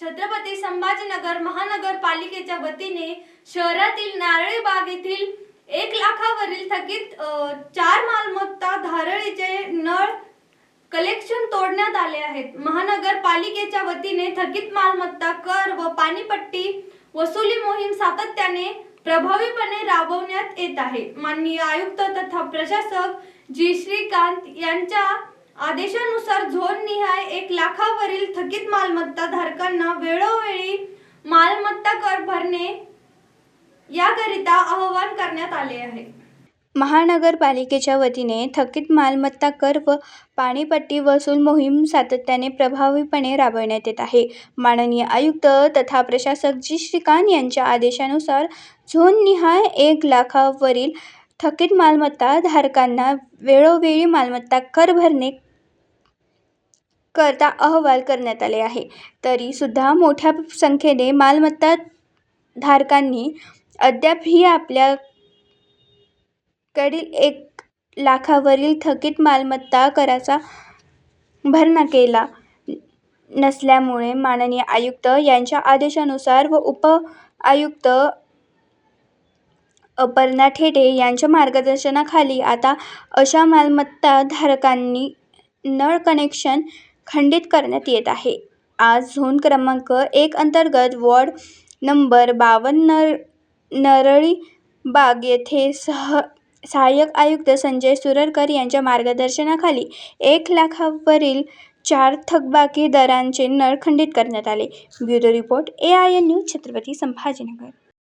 छत्रपती संभाजीनगर महानगरपालिकेच्या वतीने शहरातील नारळी बाग येथील एक लाखावरील थकीत चार मालमत्ता धारळीचे नळ कलेक्शन तोडण्यात आले आहेत. महानगरपालिकेच्या वतीने थकीत मालमत्ता कर व पाणीपट्टी वसुली मोहीम सातत्याने प्रभावीपणे राबवण्यात येत आहे. माननीय आयुक्त तथा प्रशासक जी. श्रीकांत यांच्या आदेशानुसार झोन एक लाखावरील थकीत मालमत्ता धारकांना वेळोवेळी मालमत्ता कर भरणे याकरिता आवाहन करण्यात आले आहे. महानगरपालिकेच्या वतीने थकीत मालमत्ता कर व पाणीपट्टी वसूल मोहीम सातत्याने प्रभावीपणे राबवण्यात येत आहे. माननीय आयुक्त तथा प्रशासक जी. श्रीकांत यांच्या आदेशानुसार झोननिहाय एक लाखावरील थकीत मालमत्ता धारकांना वेळोवेळी मालमत्ता कर भरणे करता अहवाल करण्यात आले आहे. तरीसुद्धा मोठ्या संख्येने मालमत्ता धारकांनी अद्यापही आपल्याकडील एक लाखावरील थकीत मालमत्ता कराचा भरणा केला नसल्यामुळे माननीय आयुक्त यांच्या आदेशानुसार व उप आयुक्त अपर्णा ठेटे यांच्या मार्गदर्शनाखाली आता अशा मालमत्ता धारकांनी नळ कनेक्शन खंडित करण्यात येत आहे. आज झोन क्रमांक एक अंतर्गत वॉर्ड नंबर बावन्न नरळी बाग येथे सह सहाय्यक आयुक्त संजय सुररकर यांच्या मार्गदर्शनाखाली एक लाखावरील चार थकबाकी दरांचे नळ खंडित करण्यात आले. Bureau report A I N news Chhatrapati Sambhajinagar.